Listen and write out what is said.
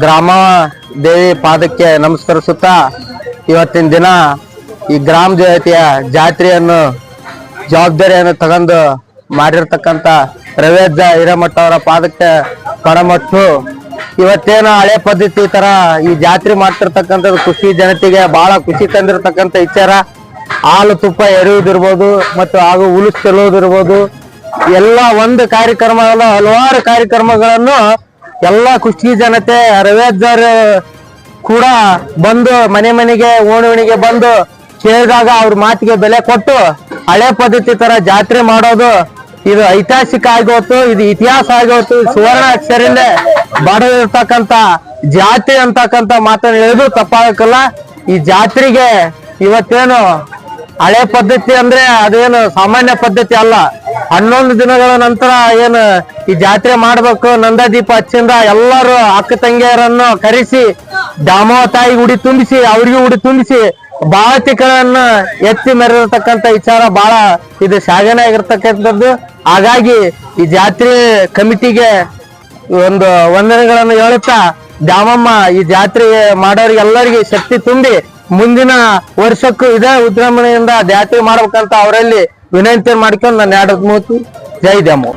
ಗ್ರಾಮ ದೇವಿ ಪಾದಕ್ಕೆ ನಮಸ್ಕರಿಸುತ್ತಾ ಇವತ್ತಿನ ದಿನ ಈ ಗ್ರಾಮ ದೇವತೆಯ ಜಾತ್ರೆಯನ್ನು, ಜವಾಬ್ದಾರಿಯನ್ನು ತಗೊಂಡು ಮಾಡಿರ್ತಕ್ಕಂಥ ರವೇಜ ಹಿರೇಮಠ ಅವರ ಪಾದಕ್ಕೆ ಪಣಮಟ್ಟು ಇವತ್ತೇನು ಹಳೆ ಪದ್ಧತಿ ತರ ಈ ಜಾತ್ರೆ ಮಾಡ್ತಿರ್ತಕ್ಕಂಥದ್ದು ಖುಷಿ, ಜನತೆಗೆ ಬಹಳ ಖುಷಿ ತಂದಿರತಕ್ಕಂಥ ವಿಚಾರ. ಹಾಲು ತುಪ್ಪ ಎರೆಯುವುದಿರ್ಬೋದು ಮತ್ತು ಹಾಗೂ ಉಳಿಸ್ ಚೆಲ್ಲುವುದಿರ್ಬೋದು. ಎಲ್ಲ ಒಂದು ಕಾರ್ಯಕ್ರಮಗಳ ಹಲವಾರು ಕಾರ್ಯಕ್ರಮಗಳನ್ನು ಎಲ್ಲ ಕುಷ್ಟಿ ಜನತೆ ರವೇಜ್ಜರ್ ಕೂಡ ಬಂದು ಮನೆ ಮನೆಗೆ ಓಣಿಗೆ ಬಂದು ಕೇಳಿದಾಗ ಅವ್ರ ಮಾತಿಗೆ ಬೆಲೆ ಕೊಟ್ಟು ಹಳೆ ಪದ್ಧತಿ ತರ ಜಾತ್ರೆ ಮಾಡೋದು, ಇದು ಐತಿಹಾಸಿಕ ಆಗೋತು ಇದು ಇತಿಹಾಸ ಆಗೋತು ಸುವರ್ಣ ಅಕ್ಷರಿಂದ ಬಡದಿರ್ತಕ್ಕಂತ ಜಾತಿ ಅಂತಕ್ಕಂತ ಮಾತನ್ನ ಹೇಳಿದ್ರು ತಪ್ಪಾಗಕ್ಕಲ್ಲ. ಈ ಜಾತ್ರೆಗೆ ಇವತ್ತೇನು ಹಳೆ ಪದ್ಧತಿ ಅಂದ್ರೆ ಅದೇನು ಸಾಮಾನ್ಯ ಪದ್ಧತಿ ಅಲ್ಲ. ಹನ್ನೊಂದು ದಿನಗಳ ನಂತರ ಏನು ಈ ಜಾತ್ರೆ ಮಾಡ್ಬೇಕು, ನಂದದೀಪ ಹಚ್ಚಿಂದ ಎಲ್ಲರೂ ಅಕ್ಕ ತಂಗಿಯರನ್ನು ಕರೆಸಿ, ದಾಮೋ ತಾಯಿ ಉಡಿ ತುಂಬಿಸಿ, ಅವ್ರಿಗೆ ಉಡಿ ತುಂಬಿಸಿ ಬಾಳತಿಗಳನ್ನ ಎತ್ತಿ ಮೆರೆದಿರ್ತಕ್ಕಂಥ ವಿಚಾರ ಬಹಳ ಇದು ಸಾಧನೆ ಆಗಿರ್ತಕ್ಕಂಥದ್ದು. ಹಾಗಾಗಿ ಈ ಜಾತ್ರೆ ಕಮಿಟಿಗೆ ಒಂದು ವಂದನೆಗಳನ್ನು ಹೇಳುತ್ತಾ ದ್ಯಾಮಮ್ಮ ಈ ಜಾತ್ರೆ ಮಾಡೋರಿಗೆ ಎಲ್ಲರಿಗೆ ಶಕ್ತಿ ತುಂಬಿ ಮುಂದಿನ ವರ್ಷಕ್ಕೂ ಇದೇ ಉದ್ರಮಣೆಯಿಂದ ಜಾತ್ರೆ ಮಾಡ್ಬೇಕಂತ ಅವರಲ್ಲಿ ವಿನಂತಿ ಮಾಡ್ಕೊಂಡು ನಾನು ಎರಡು ಮೂತಿ ಜೈ ದ್ಯಾಮೋ.